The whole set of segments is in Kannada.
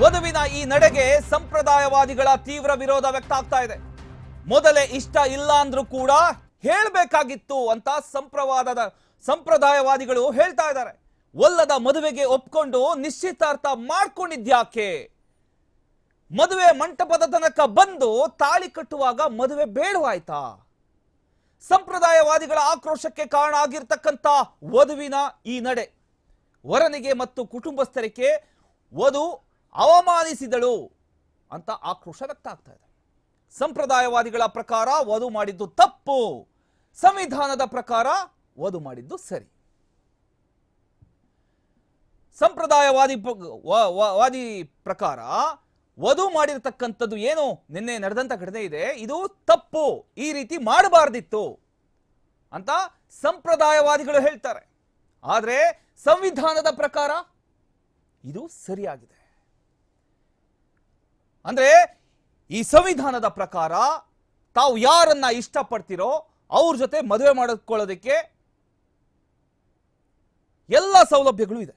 ವಧುವಿನ ಈ ನಡೆಗೆ ಸಂಪ್ರದಾಯವಾದಿಗಳ ತೀವ್ರ ವಿರೋಧ ವ್ಯಕ್ತ ಆಗ್ತಾ ಇದೆ. ಮೊದಲೇ ಇಷ್ಟ ಇಲ್ಲ ಅಂದ್ರೂ ಕೂಡ ಹೇಳಬೇಕಾಗಿತ್ತು ಅಂತ ಸಂಪ್ರವಾದದ ಸಂಪ್ರದಾಯವಾದಿಗಳು ಹೇಳ್ತಾ ಇದ್ದಾರೆ. ಒಲ್ಲದ ಮದುವೆಗೆ ಒಪ್ಕೊಂಡು ನಿಶ್ಚಿತಾರ್ಥ ಮಾಡ್ಕೊಂಡಿದ್ಯಾಕೆ? ಮದುವೆ ಮಂಟಪದ ತನಕ ಬಂದು ತಾಳಿ ಕಟ್ಟುವಾಗ ಮದುವೆ ಬೇಡವಾಯ್ತಾ? ಸಂಪ್ರದಾಯವಾದಿಗಳ ಆಕ್ರೋಶಕ್ಕೆ ಕಾರಣ ಆಗಿರ್ತಕ್ಕಂಥ ವಧುವಿನ ಈ ನಡೆ. ವರನಿಗೆ ಮತ್ತು ಕುಟುಂಬಸ್ಥರಿಗೆ ವಧು ಅವಮಾನಿಸಿದಳು ಅಂತ ಆಕ್ರೋಶ ವ್ಯಕ್ತ ಆಗ್ತಾ ಇದೆ. ಸಂಪ್ರದಾಯವಾದಿಗಳ ಪ್ರಕಾರ ವಧು ಮಾಡಿದ್ದು ತಪ್ಪು, ಸಂವಿಧಾನದ ಪ್ರಕಾರ ವಧು ಮಾಡಿದ್ದು ಸರಿ. ಸಂಪ್ರದಾಯವಾದಿ ವಾದಿ ಪ್ರಕಾರ ವಧು ಮಾಡಿರತಕ್ಕಂಥದ್ದು ಏನು? ನಿನ್ನೆ ನಡೆದಂತ ಘಟನೆ ಇದೆ. ಇದು ತಪ್ಪು, ಈ ರೀತಿ ಮಾಡಬಾರ್ದಿತ್ತು ಅಂತ ಸಂಪ್ರದಾಯವಾದಿಗಳು ಹೇಳ್ತಾರೆ. ಆದರೆ ಸಂವಿಧಾನದ ಪ್ರಕಾರ ಇದು ಸರಿಯಾಗಿದೆ. ಅಂದ್ರೆ ಈ ಸಂವಿಧಾನದ ಪ್ರಕಾರ ತಾವು ಯಾರನ್ನ ಇಷ್ಟಪಡ್ತಿರೋ ಅವ್ರ ಜೊತೆ ಮದುವೆ ಮಾಡಿಕೊಳ್ಳೋದಕ್ಕೆ ಎಲ್ಲ ಸೌಲಭ್ಯಗಳು ಇದೆ.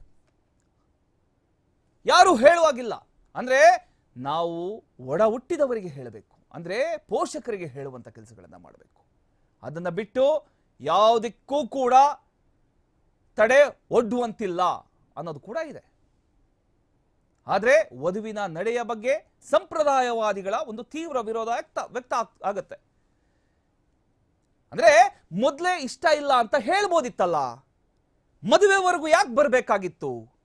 ಯಾರು ಹೇಳುವಾಗಿಲ್ಲ. ಅಂದ್ರೆ ನಾವು ಒಡ ಹುಟ್ಟಿದವರಿಗೆ ಹೇಳಬೇಕು. ಅಂದ್ರೆ ಪೋಷಕರಿಗೆ ಹೇಳುವಂತ ಕೆಲಸಗಳನ್ನ ಮಾಡಬೇಕು. ಅದನ್ನ ಬಿಟ್ಟು ಯಾವುದಕ್ಕೂ ಕೂಡ ತಡೆ ಒಡ್ಡುವಂತಿಲ್ಲ ಅನ್ನೋದು ಕೂಡ ಇದೆ. ಆದ್ರೆ ವಧುವಿನ ನಡೆಯ ಬಗ್ಗೆ ಸಂಪ್ರದಾಯವಾದಿಗಳ ಒಂದು ತೀವ್ರ ವಿರೋಧ ವ್ಯಕ್ತ ವ್ಯಕ್ತ ಆಗ್- ಆಗತ್ತೆ. ಅಂದ್ರೆ ಮೊದಲೇ ಇಷ್ಟ ಇಲ್ಲ ಅಂತ ಹೇಳ್ಬೋದಿತ್ತಲ್ಲ? ಮದುವೆವರೆಗೂ ಯಾಕೆ ಬರಬೇಕಾಗಿತ್ತು?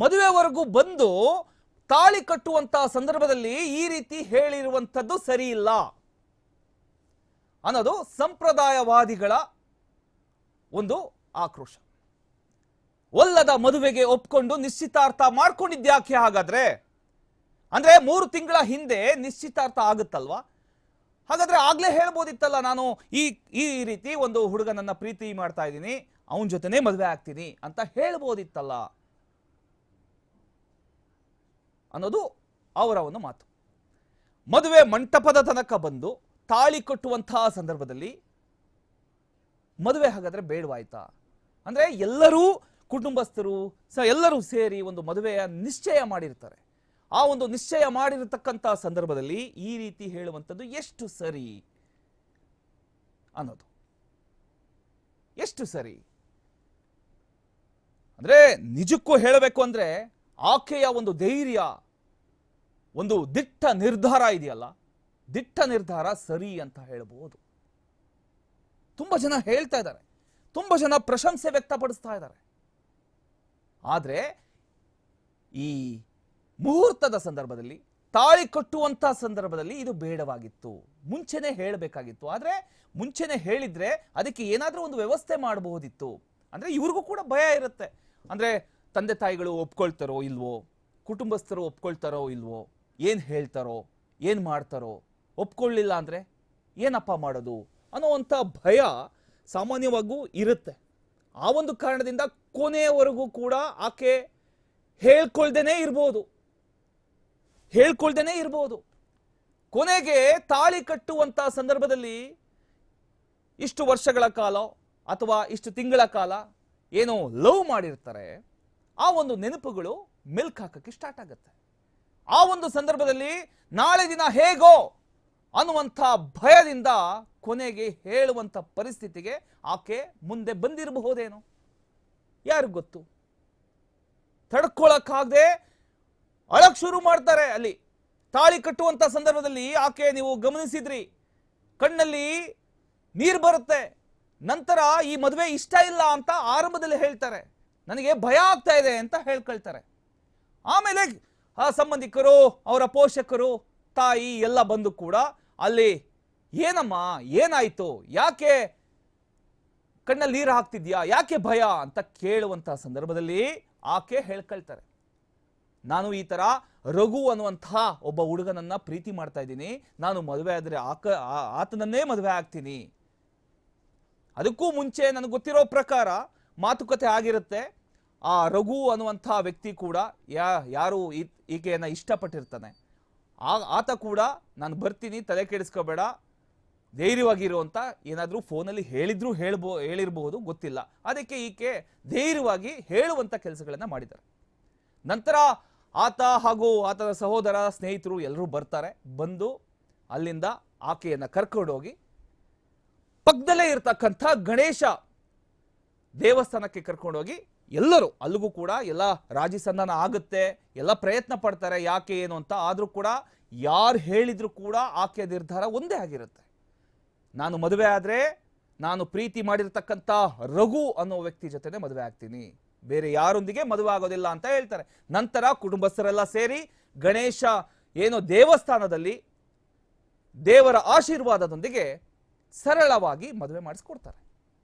ಮದುವೆವರೆಗೂ ಬಂದು ತಾಳಿ ಕಟ್ಟುವಂತಹ ಸಂದರ್ಭದಲ್ಲಿ ಈ ರೀತಿ ಹೇಳಿರುವಂಥದ್ದು ಸರಿ ಇಲ್ಲ. ಅನ್ನೋದು ಸಂಪ್ರದಾಯವಾದಿಗಳ ಒಂದು ಆಕ್ರೋಶ. ಒಲ್ಲದ ಮದುವೆಗೆ ಒಪ್ಕೊಂಡು ನಿಶ್ಚಿತಾರ್ಥ ಮಾಡ್ಕೊಂಡಿದ್ಯಾಕೆ ಹಾಗಾದ್ರೆ? ಅಂದ್ರೆ ಮೂರು ತಿಂಗಳ ಹಿಂದೆ ನಿಶ್ಚಿತಾರ್ಥ ಆಗುತ್ತಲ್ವಾ? ಹಾಗಾದ್ರೆ ಆಗ್ಲೇ ಹೇಳ್ಬೋದಿತ್ತಲ್ಲ ನಾನು ಈ ಈ ರೀತಿ ಒಂದು ಹುಡುಗನನ್ನ ಪ್ರೀತಿ ಮಾಡ್ತಾ ಇದ್ದೀನಿ, ಅವನ ಜೊತೆನೇ ಮದುವೆ ಆಗ್ತೀನಿ ಅಂತ ಹೇಳ್ಬೋದಿತ್ತಲ್ಲ ಅನ್ನೋದು ಅವರ ಒಂದು ಮಾತು. ಮದುವೆ ಮಂಟಪದ ತನಕ ಬಂದು ತಾಳಿ ಕಟ್ಟುವಂತಹ ಸಂದರ್ಭದಲ್ಲಿ ಮದುವೆ ಹಾಗಾದ್ರೆ ಬೇಡವಾಯ್ತಾ? ಅಂದ್ರೆ ಎಲ್ಲರೂ ಕುಟುಂಬಸ್ಥರು ಸ ಎಲ್ಲರೂ ಸೇರಿ ಒಂದು ಮದುವೆಯ ನಿಶ್ಚಯ ಮಾಡಿರ್ತಾರೆ. ಆ ಒಂದು ನಿಶ್ಚಯ ಮಾಡಿರತಕ್ಕಂಥ ಸಂದರ್ಭದಲ್ಲಿ ಈ ರೀತಿ ಹೇಳುವಂಥದ್ದು ಎಷ್ಟು ಸರಿ ಅನ್ನೋದು. ಎಷ್ಟು ಸರಿ? ಅಂದ್ರೆ ನಿಜಕ್ಕೂ ಹೇಳಬೇಕು ಅಂದ್ರೆ ಆಕೆಯ ಒಂದು ಧೈರ್ಯ, ಒಂದು ದಿಟ್ಟ ನಿರ್ಧಾರ ಇದೆಯಲ್ಲ? ದಿಟ್ಟ ನಿರ್ಧಾರ ಸರಿ ಅಂತ ಹೇಳಬಹುದು. ತುಂಬಾ ಜನ ಹೇಳ್ತಾ ಇದ್ದಾರೆ. ತುಂಬಾ ಜನ ಪ್ರಶಂಸೆ ವ್ಯಕ್ತಪಡಿಸ್ತಾ ಇದ್ದಾರೆ. ಆದ್ರೆ ಈ ಮುಹೂರ್ತದ ಸಂದರ್ಭದಲ್ಲಿ, ತಾಳಿ ಕಟ್ಟುವಂಥ ಸಂದರ್ಭದಲ್ಲಿ ಇದು ಬೇಡವಾಗಿತ್ತು. ಮುಂಚೆನೆ ಹೇಳಬೇಕಾಗಿತ್ತು. ಆದರೆ ಮುಂಚೆನೆ ಹೇಳಿದರೆ ಅದಕ್ಕೆ ಏನಾದರೂ ಒಂದು ವ್ಯವಸ್ಥೆ ಮಾಡಬಹುದಿತ್ತು. ಅಂದರೆ ಇವ್ರಿಗೂ ಕೂಡ ಭಯ ಇರುತ್ತೆ. ಅಂದರೆ ತಂದೆ ತಾಯಿಗಳು ಒಪ್ಕೊಳ್ತಾರೋ ಇಲ್ವೋ, ಕುಟುಂಬಸ್ಥರು ಒಪ್ಕೊಳ್ತಾರೋ ಇಲ್ವೋ, ಏನು ಹೇಳ್ತಾರೋ, ಏನು ಮಾಡ್ತಾರೋ, ಒಪ್ಕೊಳ್ಳಿಲ್ಲ ಅಂದರೆ ಏನಪ್ಪ ಮಾಡೋದು ಅನ್ನೋವಂಥ ಭಯ ಸಾಮಾನ್ಯವಾಗೂ ಇರುತ್ತೆ. ಆ ಒಂದು ಕಾರಣದಿಂದ ಕೊನೆಯವರೆಗೂ ಕೂಡ ಆಕೆ ಹೇಳ್ಕೊಳ್ದೇನೆ ಇರ್ಬೋದು. ಹೇಳ್ಕೊಳ್ದೇನೆ ಇರ್ಬೋದು. ಕೊನೆಗೆ ತಾಳಿ ಕಟ್ಟುವಂತ ಸಂದರ್ಭದಲ್ಲಿ ಇಷ್ಟು ವರ್ಷಗಳ ಕಾಲ ಅಥವಾ ಇಷ್ಟು ತಿಂಗಳ ಕಾಲ ಏನೋ ಲವ್ ಮಾಡಿರ್ತಾರೆ. ಆ ಒಂದು ನೆನಪುಗಳು ಮಿಲ್ಕ್ ಹಾಕಕ್ಕೆ ಸ್ಟಾರ್ಟ್ ಆಗುತ್ತೆ. ಆ ಒಂದು ಸಂದರ್ಭದಲ್ಲಿ ನಾಳೆ ದಿನ ಹೇಗೋ ಅನ್ನುವಂಥ ಭಯದಿಂದ ಕೊನೆಗೆ ಹೇಳುವಂಥ ಪರಿಸ್ಥಿತಿಗೆ ಆಕೆ ಮುಂದೆ ಬಂದಿರಬಹುದೇನೋ. ಯಾರಿಗ್ ಗೊತ್ತು? ತಡ್ಕೊಳಕ್ಕಾಗದೆ ಅಳಕ್ ಶುರು ಮಾಡ್ತಾರೆ ಅಲ್ಲಿ. ತಾಳಿ ಕಟ್ಟುವಂತ ಸಂದರ್ಭದಲ್ಲಿ ಆಕೆ ನೀವು ಗಮನಿಸಿದ್ರಿ. ಕಣ್ಣಲ್ಲಿ ನೀರು ಬರುತ್ತೆ. ನಂತರ ಈ ಮದುವೆ ಇಷ್ಟ ಇಲ್ಲ ಅಂತ ಆರಂಭದಲ್ಲಿ ಹೇಳ್ತಾರೆ. ನನಗೆ ಭಯ ಆಗ್ತಾ ಇದೆ ಅಂತ ಹೇಳ್ಕೊಳ್ತಾರೆ. ಆಮೇಲೆ ಆ ಸಂಬಂಧಿಕರು, ಅವರ ಪೋಷಕರು, ತಾಯಿ ಎಲ್ಲ ಬಂದು ಕೂಡ ಅಲ್ಲಿ, ಏನಮ್ಮ, ಏನಾಯ್ತು? ಯಾಕೆ ಕಣ್ಣಲ್ಲಿ ನೀರು ಹಾಕ್ತಿದ್ಯಾ? ಯಾಕೆ ಭಯ ಅಂತ ಕೇಳುವಂತಹ ಸಂದರ್ಭದಲ್ಲಿ ಆಕೆ ಹೇಳ್ಕೊಳ್ತಾರೆ. ನಾನು ಈ ತರ ರಘು ಅನ್ನುವಂತಹ ಒಬ್ಬ ಹುಡುಗನನ್ನ ಪ್ರೀತಿ ಮಾಡ್ತಾ ಇದ್ದೀನಿ. ನಾನು ಮದುವೆ ಆದರೆ ಆಕ ಆತನನ್ನೇ ಮದುವೆ ಆಗ್ತೀನಿ. ಅದಕ್ಕೂ ಮುಂಚೆ ನನಗೆ ಗೊತ್ತಿರೋ ಪ್ರಕಾರ ಮಾತುಕತೆ ಆಗಿರುತ್ತೆ. ಆ ರಘು ಅನ್ನುವಂಥ ವ್ಯಕ್ತಿ ಕೂಡ ಯಾ, ಯಾರು ಈಕೆಯನ್ನ ಇಷ್ಟಪಟ್ಟಿರ್ತಾನೆ. ಆ, ಆತ ಕೂಡ, ನಾನು ಬರ್ತೀನಿ, ತಲೆ ಕೆಡಿಸ್ಕೋಬೇಡ ಧೈರ್ಯವಾಗಿರು ಅಂತ ಏನಾದರೂ ಫೋನಲ್ಲಿ ಹೇಳಿದ್ರು ಹೇಳ್ಬೋ, ಹೇಳಿರಬಹುದು, ಗೊತ್ತಿಲ್ಲ. ಅದಕ್ಕೆ ಈಕೆ ಧೈರ್ಯವಾಗಿ ಹೇಳುವಂಥ ಕೆಲಸಗಳನ್ನು ಮಾಡಿದ್ದಾರೆ ನಂತರ ಆತ ಹಾಗೂ ಆತನ ಸಹೋದರ ಸ್ನೇಹಿತರು ಎಲ್ಲರೂ ಬರ್ತಾರೆ. ಬಂದು ಅಲ್ಲಿಂದ ಆಕೆಯನ್ನು ಕರ್ಕೊಂಡೋಗಿ ಪಕ್ಕದಲ್ಲೇ ಇರ್ತಕ್ಕಂಥ ಗಣೇಶ ದೇವಸ್ಥಾನಕ್ಕೆ ಕರ್ಕೊಂಡೋಗಿ ಎಲ್ಲರೂ, ಅಲ್ಲಿಗೂ ಕೂಡ ಎಲ್ಲ ರಾಜಿ ಸಂಧಾನ ಆಗುತ್ತೆ, ಎಲ್ಲ ಪ್ರಯತ್ನ ಪಡ್ತಾರೆ ಯಾಕೆ ಏನು ಅಂತ. ಆದರೂ ಕೂಡ ಯಾರು ಹೇಳಿದ್ರು ಕೂಡ ಆಕೆಯ ನಿರ್ಧಾರ ಒಂದೇ ಆಗಿರುತ್ತೆ. ನಾನು ಮದುವೆ ಆದರೆ ನಾನು ಪ್ರೀತಿ ಮಾಡಿರ್ತಕ್ಕಂಥ ರಘು ಅನ್ನೋ ವ್ಯಕ್ತಿ ಜೊತೆನೆ ಮದುವೆ ಆಗ್ತೀನಿ. ಬೇರೆ ಯಾರೊಂದಿಗೆ ಮದುವೆ ಆಗೋದಿಲ್ಲ ಅಂತ ಹೇಳ್ತಾರೆ. ನಂತರ ಕುಟುಂಬಸ್ಥರೆಲ್ಲ ಸೇರಿ ಗಣೇಶ ಏನೋ ದೇವಸ್ಥಾನದಲ್ಲಿ ದೇವರ ಆಶೀರ್ವಾದದೊಂದಿಗೆ ಸರಳವಾಗಿ ಮದುವೆ ಮಾಡಿಸ್ಕೊಡ್ತಾರೆ.